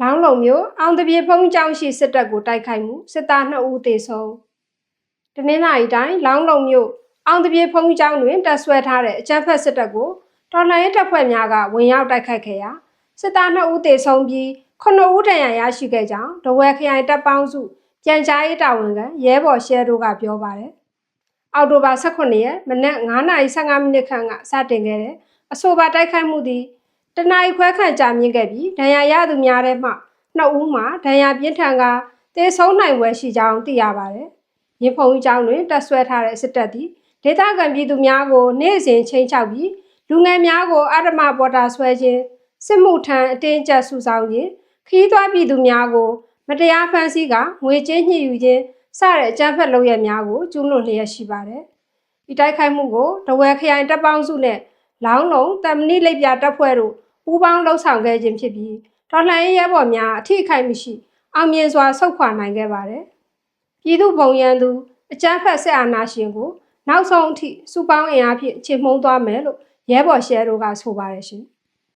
။လောင်းလုံမျိုးအောင်တပြေဖုံးကျောင်းရှိစစ်တပ်ကိုတိုက်ခိုက်မှုစစ်သား2ဦးသေဆုံး။တနင်္လာရီတိုင်းလောင်းလုံမျိုးအောင်တပြေဖုံးကျောင်းတွင်တပ်ဆွဲထားတဲ့အကြမ်းဖက်စစ်တပ်ကိုတော်လှန်ရေးတပ်ဖွဲ့များကဝင်ရောက်တိုက်ခိုက်ခဲ့ရာစစ်သား2ဦးသေဆုံးပြီး9ဦးဒဏ်ရာရရှိခဲ့ကြောင်းဒဝဲခရိုင်တပ်ပေါင်းစုပြန်ကြားရေးတာဝန်ခံရဲဘော်ရှဲတို့ကပြောပါတယ်။အောက်တိုဘာ18ရက်မနက်9:15မိနစ်ခန့်ကစတင်ခဲ့တဲ့အဆိုပါတိုက်ခိုက်မှုသည် တနအီခွဲခန့်ကြာမြင့်ခဲ့ပြီးဒဏ်ရာရသူများထဲမှနှစ်ဦးမှာဒဏ်ရာပြင်းထန်ကသေဆုံးနိုင်ွယ်ရှိကြောင်းသိရပါတယ်။ရင်ဖုံကြီးကျောင်းတွင်တပ်ဆွဲထားတဲ့စစ်တပ်သည်ဒေသခံပြည်သူများကိုနေ့စဉ်ချိန်ချောက်ပြီးလူငယ်များကိုအဓမ္မပေါ်တာဆွဲခြင်းစစ်မှုထမ်းအတင်းကျပ်စုဆောင်ခြင်းခီးသွွားပြည်သူများကို မတရားဖမ်းဆီးကငွေကြေးညှစ်ယူခြင်းစတဲ့အကြမ်းဖက်လုပ်ရများကိုကျူးလွန်လျက်ရှိပါတယ်။ဒီတိုက်ခိုက်မှုကိုတဝဲခရိုင်တပ်ပေါင်းစုနဲ့လောင်းလုံးတမဏိလိပ်ပြတပ်ဖွဲ့တို့ ပူးပေါင်းလှုပ်ဆောင်ခဲ့ခြင်းဖြစ်ပြီးတော်လှန်ရေးရဲဘော်များအထိအခိုက်မရှိအောင်မြင်စွာဆုတ်ခွာနိုင်ခဲ့ပါတယ်။ပြည်သူ့ဘုံရန်သူအကြမ်းဖက်ဆက်အာဏာရှင်ကိုနောက်ဆုံးအထိစုပေါင်းအင်အားဖြင့်ချေမှုန်းသွားမယ်လို့ရဲဘော်ရှဲတို့ကဆိုပါတယ်ရှင်။